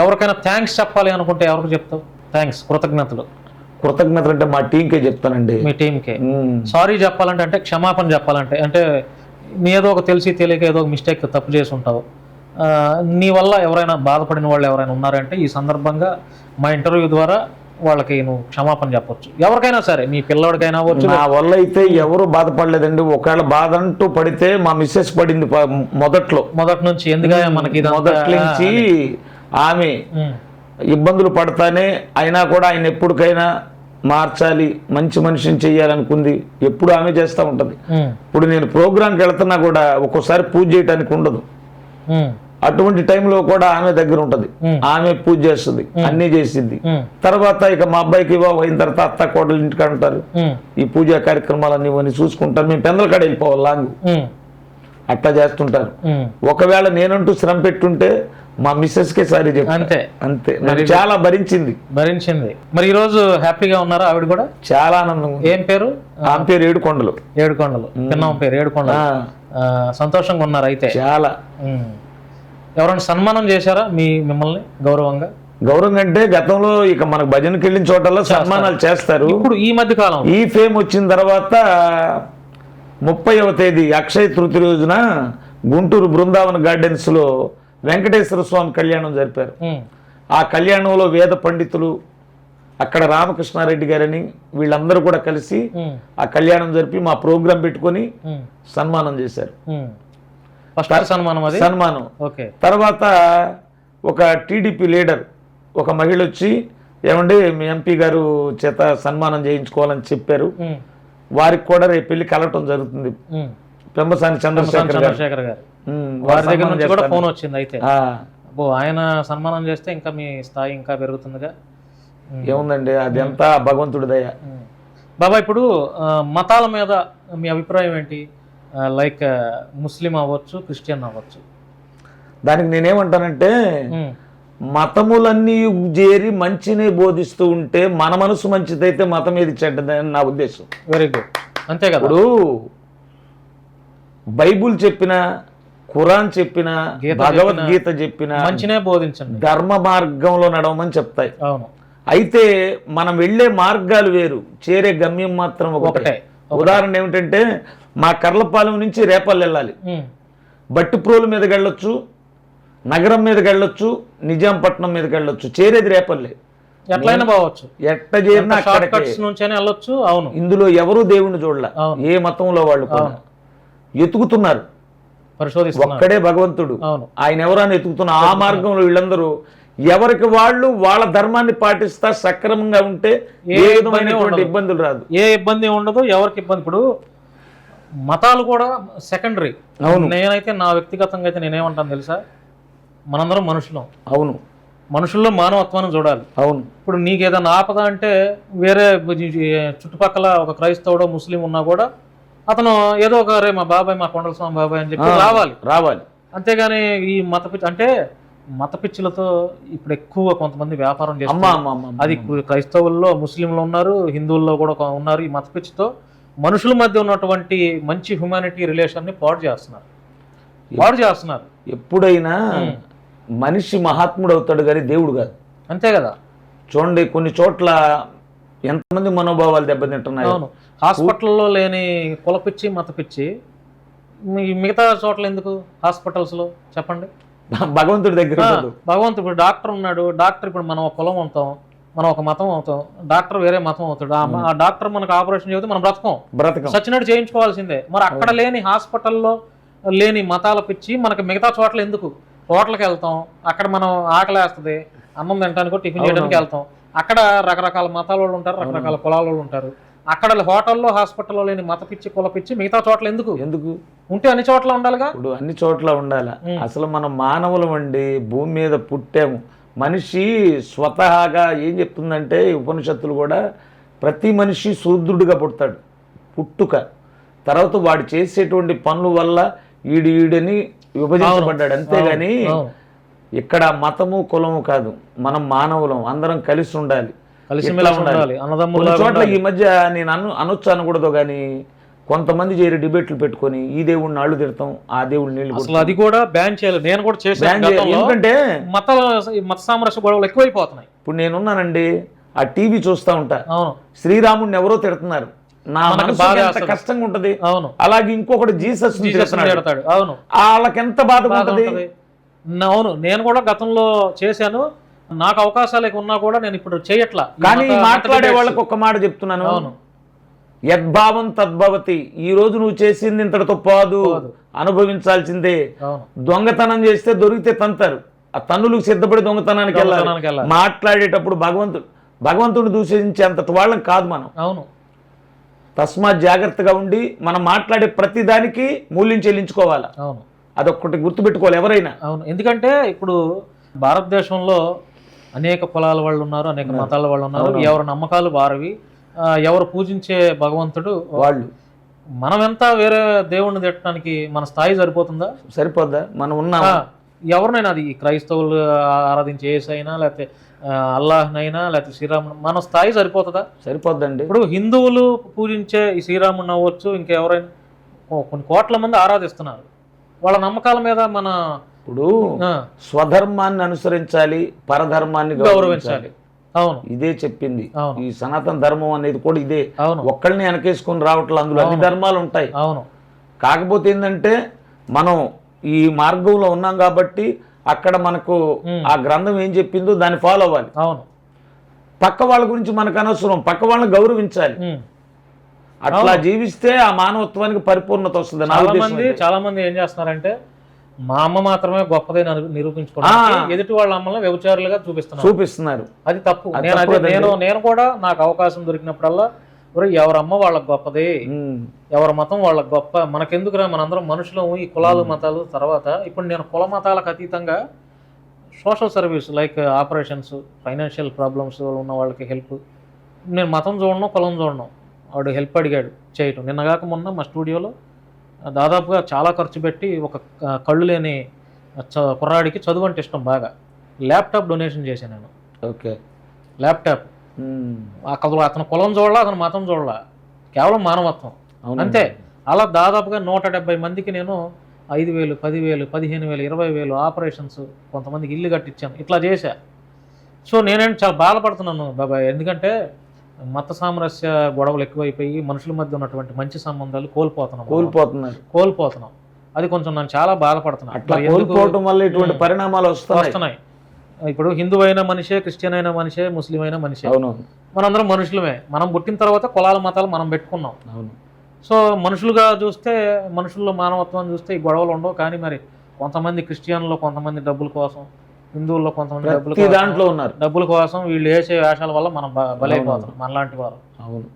ఎవరికైనా థ్యాంక్స్ చెప్పాలి అనుకుంటే ఎవరికి చెప్తావు? థ్యాంక్స్ కృతజ్ఞతలు. కృతజ్ఞతలు అంటే మా టీంకే చెప్తానండి. మీ టీంకి. సారీ చెప్పాలంటే అంటే క్షమాపణ చెప్పాలంటే అంటే నీ ఏదో ఒక తెలిసి తెలియక ఏదో ఒక మిస్టేక్ తప్పు చేసి ఉంటావు. నీ వల్ల ఎవరైనా బాధపడిన వాళ్ళు ఎవరైనా ఉన్నారంటే ఈ సందర్భంగా మా ఇంటర్వ్యూ ద్వారా వాళ్ళకి నువ్వు క్షమాపణ చెప్పొచ్చు. ఎవరికైనా సరే మీ పిల్లోడికైనా అవ్వచ్చు నా వల్ల అయితే ఎవరు బాధపడలేదండి. ఒకవేళ బాధ అంటూ పడితే మా మిస్సెస్ పడింది మొదట్లో. మొదటి నుంచి ఎందుకంటే మనకి మొదటి నుంచి ఆమె ఇబ్బందులు పడతానే అయినా కూడా ఆయన ఎప్పటికైనా మార్చాలి మంచి మనిషిని చెయ్యాలనుకుంది. ఎప్పుడు ఆమె చేస్తూ ఉంటుంది. ఇప్పుడు నేను ప్రోగ్రాంకి వెళ్తున్నా కూడా ఒక్కోసారి పూజ చేయడానికి ఉండదు. అటువంటి టైంలో కూడా ఆమె దగ్గర ఉంటది. ఆమె పూజ చేస్తుంది అన్నీ చేసింది తర్వాత ఇక మా అబ్బాయికి వివాహం అయిన తర్వాత అత్త కోడలు ఇంటికి అంటారు ఈ పూజా కార్యక్రమాలన్నీ ఇవన్నీ చూసుకుంటారు. మేము పెందల కాడ వెళ్ళిపోవాలి లాంగ్. అట్లా చేస్తుంటారు. ఒకవేళ నేనంటూ శ్రమ పెట్టుంటే మా మిస్సెస్కే సారీ చెప్పి. అంతే. అంతే. నాకు చాలా భరించింది. భరించింది. మరి ఈరోజు హ్యాపీగా ఉన్నారా ఆవిడ కూడా? చాలా ఆనందంగా ఉంది. ఏం పేరు? ఆమె పేరు ఏడుకొండలు. ఏడుకొండలు. పిన్నమ్మ పేరు ఏడుకొండలు. సంతోషంగా ఉన్నారు అయితే. చాలా. ఎవరైనా సన్మానం చేశారా మీ మిమ్మల్ని గౌరవంగా? గౌరవం అంటే గతంలో ఇక మనకు భజనకి వెళ్ళిన చోటల్లో సన్మానాలు చేస్తారు. ఇప్పుడు ఈ మధ్య కాలం ఈ ఫేమ్ వచ్చిన తర్వాత ముప్పైవ తేదీ అక్షయ తృతీయ రోజున గుంటూరు బృందావన గార్డెన్స్లో వెంకటేశ్వర స్వామి కళ్యాణం జరిపారు. ఆ కళ్యాణంలో వేద పండితులు అక్కడ రామకృష్ణారెడ్డి గారని వీళ్ళందరూ కూడా కలిసి ఆ కళ్యాణం జరిపి మా ప్రోగ్రాం పెట్టుకొని సన్మానం చేశారు. సన్మానం సన్మానం. ఓకే. తర్వాత ఒక టీడీపీ లీడర్ ఒక మహిళ వచ్చి ఏమండి మీ ఎంపీ గారు చేత సన్మానం చేయించుకోవాలని చెప్పారు. వారికి కూడా రేపు పెళ్ళి కలవటం జరుగుతుంది. పెంబసాని చంద్రశేఖర్ గారు. చంద్రశేఖర్ గారు. ఉమ్, వారి దగ్గర నుంచి కూడా. ఫోన్ వచ్చింది అయితే. అబ్బో ఆయన సన్మానం చేస్తే ఇంకా మీ స్థాయి ఇంకా పెరుగుతుందిగా? ఉమ్. ఏముందండి అది అంతా భగవంతుడి దయ. బాబా ఇప్పుడు మతాల మీద మీ అభిప్రాయం ఏంటి? లైక్ ముస్లిం అవ్వచ్చు క్రిస్టియన్ అవ్వచ్చు. దానికి నేనేమంటానంటే మతములన్నీ చేరి మంచిని బోధిస్తూ ఉంటే మన మనసు మంచిదైతే మతం ఏది చెడ్డదని నా ఉద్దేశం. వెరీ గుడ్ అంతే కదా? ఇప్పుడు బైబుల్ చెప్పిన ఖురాన్ చెప్పిన గీత భగవద్గీత చెప్పిన మంచినే బోధించండి. ధర్మ మార్గంలో నడవమని చెప్తాయి. అవును. అయితే మనం వెళ్ళే మార్గాలు వేరు చేరే గమ్యం మాత్రం ఒకటే. ఉదాహరణ ఏమిటంటే మా కర్లపాలెం నుంచి రేపల్లి వెళ్ళాలి. బట్టిప్రోలు మీదకి వెళ్ళొచ్చు నగరం మీదకి వెళ్ళొచ్చు నిజాంపట్నం మీదకి వెళ్ళొచ్చు చేరేది రేపల్లె. ఎట్లయినా పోవచ్చు. ఎట్ట చేరినా వెళ్ళొచ్చు అవును. ఇందులో ఎవరు దేవుని చూడలే. ఏ మతంలో వాళ్ళు ఎతుకుతున్నారు. ఒక్కడే భగవంతుడు. అవును. ఆయన ఎవరైనా ఎతుకుతున్న ఆ మార్గంలో వీళ్ళందరూ ఎవరికి వాళ్ళు వాళ్ళ ధర్మాన్ని పాటిస్తా సక్రమంగా ఉంటే ఏ విధమైనటువంటి. ఇబ్బందులు రాదు. ఏ ఇబ్బంది ఉండదు ఎవరికి ఇబ్బంది. ఇప్పుడు మతాలు కూడా సెకండరీ అవును. నేనైతే నా వ్యక్తిగతంగా అయితే నేనేమంటాను తెలుసా? మనందరం మనుషులం. అవును. మనుషుల్లో మానవత్వాన్ని చూడాలి. అవును. ఇప్పుడు నీకు ఏదైనా ఆపద అంటే వేరే చుట్టుపక్కల ఒక క్రైస్తవుడో ముస్లిం ఉన్నా కూడా అతను ఏదో ఒక రే మా బాబాయ్ మా కొండల స్వామి బాబాయ్ అని చెప్పి రావాలి. రావాలి. అంతేగాని ఈ మత పిచ్చి అంటే మత పిచ్చులతో ఇప్పుడు ఎక్కువ కొంతమంది వ్యాపారం అమ్మ అది క్రైస్తవుల్లో ముస్లింలు ఉన్నారు హిందువుల్లో కూడా ఉన్నారు. ఈ మత పిచ్చితో మనుషుల మధ్య ఉన్నటువంటి మంచి హ్యుమానిటీ రిలేషన్ని పాడు చేస్తున్నారు. పాడు చేస్తున్నారు. ఎప్పుడైనా మనిషి మహాత్ముడు అవుతాడు కానీ దేవుడు కాదు. అంతే కదా. చూడండి కొన్ని చోట్ల ఎంతమంది మనోభావాలు దెబ్బతింటున్నాయి. అవును. హాస్పిటల్లో లేని కులపిచ్చి మత పిచ్చి. మీ- మిగతా చోట్ల ఎందుకు హాస్పిటల్స్లో చెప్పండి. భగవంతుడి దగ్గర. భగవంతుడు ఇప్పుడు డాక్టర్ ఉన్నాడు. డాక్టర్ ఇప్పుడు మనం ఒక కులం అవుతాం. మనం ఒక మతం అవుతాం. డాక్టర్ వేరే మతం అవుతాడు. ఆ డాక్టర్ మనకు ఆపరేషన్ చేస్తే మనం బ్రతకం. బ్రతకం. సచ్చినట్టు చేయించుకోవాల్సిందే. మరి అక్కడ లేని హాస్పిటల్లో లేని మతాల పిచ్చి మనకి మిగతా చోట్ల ఎందుకు? హోటల్కి వెళ్తాం. అక్కడ మనం ఆకలేస్తుంది. అన్నం తినడానికి టిఫిన్ చేయడానికి వెళ్తాం. అక్కడ రకరకాల మతాల వాళ్ళు ఉంటారు రకరకాల కులాల వాళ్ళు ఉంటారు. అక్కడ హోటల్లో హాస్పిటల్లో లేని మత పిచ్చి కుల పిచ్చి మిగతా చోట్ల ఎందుకు? ఎందుకు? ఉంటే అన్ని చోట్ల ఉండాలిగా? ఇప్పుడు అన్ని చోట్ల ఉండాలి? అసలు మనం మానవులం అండి భూమి మీద పుట్టాము. మనిషి స్వతహాగా ఏం చెప్తుందంటే ఉపనిషత్తులు కూడా ప్రతి మనిషి శూద్రుడిగా పుడతాడు. పుట్టుక. తర్వాత వాడు చేసేటువంటి పనుల వల్ల ఈడు ఈడని విభజించబడ్డాడు. అంతేగాని. ఇక్కడ మతము కులము కాదు. మనం మానవులం అందరం కలిసి ఉండాలి. ఉండాలి. చోట్ల ఈ మధ్య నేను అను అనొచ్చు అనకూడదు కానీ కొంతమంది చేరి డిబేట్లు పెట్టుకొని ఈ దేవుడిని నాళ్ళు తిడతాం ఆ దేవుడిని అసలు అది కూడా బ్యాన్ చేయాలి. నేను కూడా చేశాను. ఎందుకంటే మత మత సామరస్య గొడవలు ఎక్కువైపోతున్నాయి. ఇప్పుడు నేనున్నానండి ఆ టీవీ చూస్తా ఉంటా. శ్రీరాముడిని ఎవరో తిడుతున్నారు. నా వేస్తది. కష్టంగా ఉంటది అవును. అలాగే ఇంకొకటి జీసస్ అవును. వాళ్ళకి ఎంత బాధగా బాధ ఉంటది. అవును నేను కూడా గతంలో చేశాను. నాకు అవకాశాలు ఉన్నా కూడా నేను ఇప్పుడు చేయట్లా. కానీ మాట్లాడే. వాళ్ళకి ఒక మాట చెప్తున్నాను. అవును. యద్భావం తద్భవతి. ఈ రోజు నువ్వు చేసింది ఇంతటితో పోదు. అనుభవించాల్సిందే. దొంగతనం చేస్తే దొరికితే తంతారు. ఆ తన్నులకు సిద్ధపడి దొంగతనానికి వెళ్ళాలి. మాట్లాడేటప్పుడు భగవంతుడు భగవంతుడు దూషించే అంతటి వాళ్ళం కాదు మనం. అవును. తస్మాత్ జాగ్రత్తగా ఉండి మనం మాట్లాడే ప్రతి దానికి మూల్యం చెల్లించుకోవాలి? అవును. అదొక్కటి గుర్తుపెట్టుకోవాలి ఎవరైనా. అవును. ఎందుకంటే ఇప్పుడు భారతదేశంలో అనేక కులాల వాళ్ళు ఉన్నారు అనేక మతాల వాళ్ళు ఉన్నారు. ఎవరి నమ్మకాలు వారివి. ఎవరు పూజించే భగవంతుడు వాళ్ళు. మనం ఎంత వేరే దేవుణ్ణి తిట్టడానికి మన స్థాయి సరిపోతుందా? సరిపోద్దా? మనం ఉన్నాం. ఎవరినైనా అది క్రైస్తవులు ఆరాధించే ఏసైనా లేకపోతే అల్లాహ్నైనా లేకపోతే శ్రీరాముడు మన స్థాయి సరిపోతుందా? సరిపోద్దండి. ఇప్పుడు హిందువులు పూజించే ఈ శ్రీరాముని అవ్వచ్చు ఇంకెవరైనా? కొన్ని కోట్ల మంది ఆరాధిస్తున్నారు. వాళ్ళ నమ్మకాల మీద మన ఇప్పుడు స్వధర్మాన్ని అనుసరించాలి పరధర్మాన్ని గౌరవించాలి. అవును. ఇదే చెప్పింది. ఈ సనాతన ధర్మం అనేది కూడా ఇదే. ఒక్కళ్ళని వెనకేసుకొని రావట్లేదు అందులో అన్ని ధర్మాలు ఉంటాయి. అవును. కాకపోతే ఏంటంటే మనం ఈ మార్గంలో ఉన్నాం కాబట్టి అక్కడ మనకు ఆ గ్రంథం ఏం చెప్పిందో దాన్ని ఫాలో అవ్వాలి. అవును. పక్క వాళ్ళ గురించి మనకు అనవసరం. పక్క వాళ్ళని గౌరవించాలి. అట్లా జీవిస్తే ఆ మానవత్వానికి పరిపూర్ణత వస్తుంది చాలా మంది. చాలా మంది ఏం చేస్తున్నారంటే మా అమ్మ మాత్రమే గొప్పదని నిరూ- నిరూపించుకోవడానికి ఎదుటి వాళ్ళ అమ్మల్ని వ్యభిచారులుగా చూపిస్తున్నారు. చూపిస్తున్నారు. అది తప్పు. నేను. నేను నేను కూడా నాకు అవకాశం దొరికినప్పుడల్లా ఎవరమ్మ వాళ్ళకి గొప్పది. ఎవరి మతం వాళ్ళకి గొప్ప? మనకెందుకురా? మనందరం మనుషులం. ఈ కులాలు మతాలు తర్వాత ఇప్పుడు నేను కుల మతాలకు అతీతంగా social service like operations financial problems ఉన్న వాళ్ళకి హెల్ప్. నేను మతం చూడను కులం చూడను. వాడు హెల్ప్ అడిగాడు చేయటం. నిన్నగాక మొన్న మా స్టూడియోలో దాదాపుగా చాలా ఖర్చు పెట్టి ఒక కళ్ళు లేని చ- కుర్రాడికి చదువు అంటే ఇష్టం బాగా. ల్యాప్టాప్ డొనేషన్ చేశాను నేను. ఓకే. Laptop um. అతను కులం చూడాల అతను మతం చూడాల. కేవలం మానవత్వం. అంతే. అలా దాదాపుగా నూట డెబ్బై మందికి నేను ఐదు వేలు పదివేలు పదిహేను వేలు ఇరవై వేలు ఆపరేషన్స్ కొంతమందికి ఇల్లు కట్టించాను. ఇట్లా చేశా. సో నేనేంటి చాలా బాధపడుతున్నాను బాబాయ్. ఎందుకంటే మత సామరస్య గొడవలు ఎక్కువైపోయి మనుషుల మధ్య ఉన్నటువంటి మంచి సంబంధాలు కోల్పోతున్నాం. కోల్పోతున్నారు కోల్పోతున్నాం. అది కొంచెం నేను చాలా బాధపడుతున్నాను అట్లా కోల్పోవటం వల్ల ఇటువంటి పరిణామాలు వస్తున్నాయి. వస్తున్నాయి. ఇప్పుడు హిందూ అయిన మనిషే క్రిస్టియన్ అయిన మనిషే ముస్లిం అయిన మనిషే మనందరం మనుషులమే. మనం పుట్టిన తర్వాత కులాల మతాలు మనం పెట్టుకున్నాం. అవును. సో మనుషులుగా చూస్తే మనుషుల్లో మానవత్వం చూస్తే ఈ గొడవలు ఉండవు. కానీ మరి కొంతమంది క్రిస్టియన్లో కొంతమంది డబ్బుల కోసం హిందువుల్లో కొంతమంది డబ్బుల దాంట్లో ఉన్నారు. డబ్బుల కోసం వీళ్ళు వేసే వేషాల వల్ల మనం బలైపోతాం మనలాంటి వారు అవును.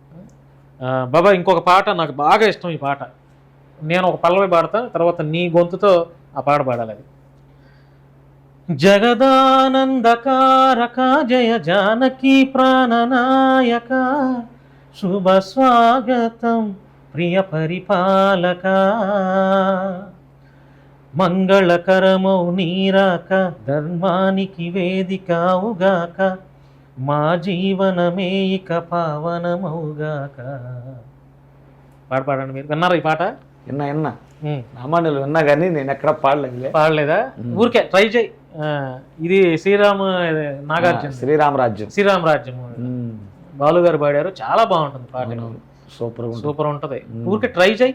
బాబా ఇంకొక పాట నాకు బాగా ఇష్టం ఈ పాట. నేను ఒక పల్లవి పాడతా తర్వాత నీ గొంతుతో ఆ పాట పాడాలి అది. జగదానందకారక జయ జానకి ప్రాణనాయక శుభ స్వాగతం ప్రియ పరిపాలక. మంగళకరమౌ నీరాక ధర్మానికి వేదికావుగాక మా జీవనమే ఇక పావనమౌగాక. పాట పాడండి మీరు. విన్నారా ఈ పాట? విన్నా విన్నా. సామాన్యులు విన్నా కానీ నేను ఎక్కడ పాడలేదులే. పాడలేదా? ఊరికే ట్రై చేయి. ఇది శ్రీరామ్ నాగార్జున. శ్రీరామరాజ్యం. శ్రీరామ్ రాజ్యం. బాలు గారు పాడారు. చాలా బాగుంటుంది పాట. సూపర్. సూపర్ ఉంటది. ఊరికే ట్రై చేయి.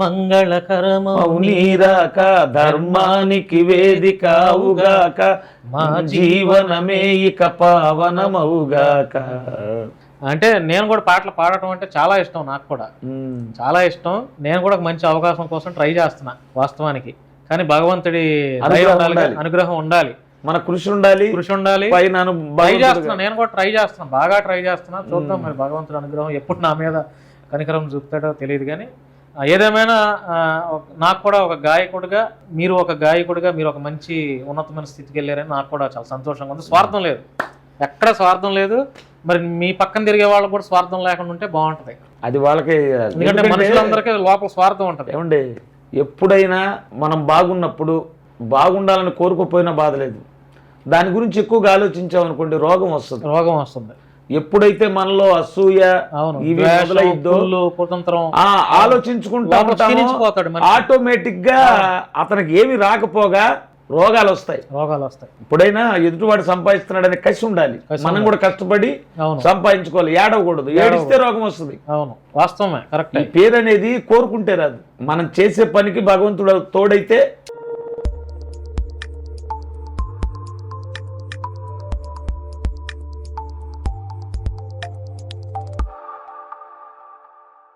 మంగళకరమౌ మౌనీరాక ధర్మానికి వేదికావుగాక మా జీవనమే ఇక పావనమవుగాక. అంటే నేను కూడా పాటలు పాడటం అంటే చాలా ఇష్టం నాకు కూడా. చాలా ఇష్టం. నేను కూడా ఒక మంచి అవకాశం కోసం ట్రై చేస్తున్నా వాస్తవానికి. కానీ భగవంతుడి అనుగ్రహం ఉండాలి, మన కృషి ఉండాలి కృషి ఉండాలి. ట్రై చేస్తున్నా. నేను కూడా ట్రై చేస్తున్నా. బాగా ట్రై చేస్తున్నా. చూద్దాం మరి భగవంతుడి అనుగ్రహం ఎప్పుడు నా మీద కనికరం చూపుతాడో తెలియదు కానీ ఏదేమైనా నాకు కూడా ఒక గాయకుడిగా మీరు ఒక గాయకుడిగా మీరు ఒక మంచి ఉన్నతమైన స్థితికి వెళ్ళారని నాకు కూడా చాలా సంతోషంగా ఉంది. స్వార్థం లేదు. ఎక్కడ స్వార్థం లేదు. మరి మీ పక్కన తిరిగే వాళ్ళకు కూడా స్వార్థం లేకుండా ఉంటే బాగుంటది. అది వాళ్ళకి ఎందుకంటే ఎందుకంటే- మనుషులందరికీ లోపల స్వార్థం ఉంటది. ఏమండి ఎప్పుడైనా మనం బాగున్నప్పుడు బాగుండాలని కోరుకోపోయినా బాధ లేదు. దాని గురించి ఎక్కువగా ఆలోచించామనుకోండి రోగం వస్తుంది. రోగం వస్తుంది. ఎప్పుడైతే మనలో అసూయ ఇవి మొదలైద్దో ఆలోచించుకుంటా. ఆటోమేటిక్గా అతనికి ఏమి రాకపోగా రోగాలు వస్తాయి రోగాలు వస్తాయి ఎప్పుడైనా ఎదుటివాడు సంపాదిస్తున్నాడనే కసి ఉండాలి. మనం కూడా కష్టపడి సంపాదించుకోవాలి. ఏడవకూడదు. ఏడిస్తే రోగం వస్తుంది. అవును. వాస్తవమే. కరెక్ట్. పేరు అనేది కోరుకుంటే రాదు. మనం చేసే పనికి భగవంతుడు తోడైతే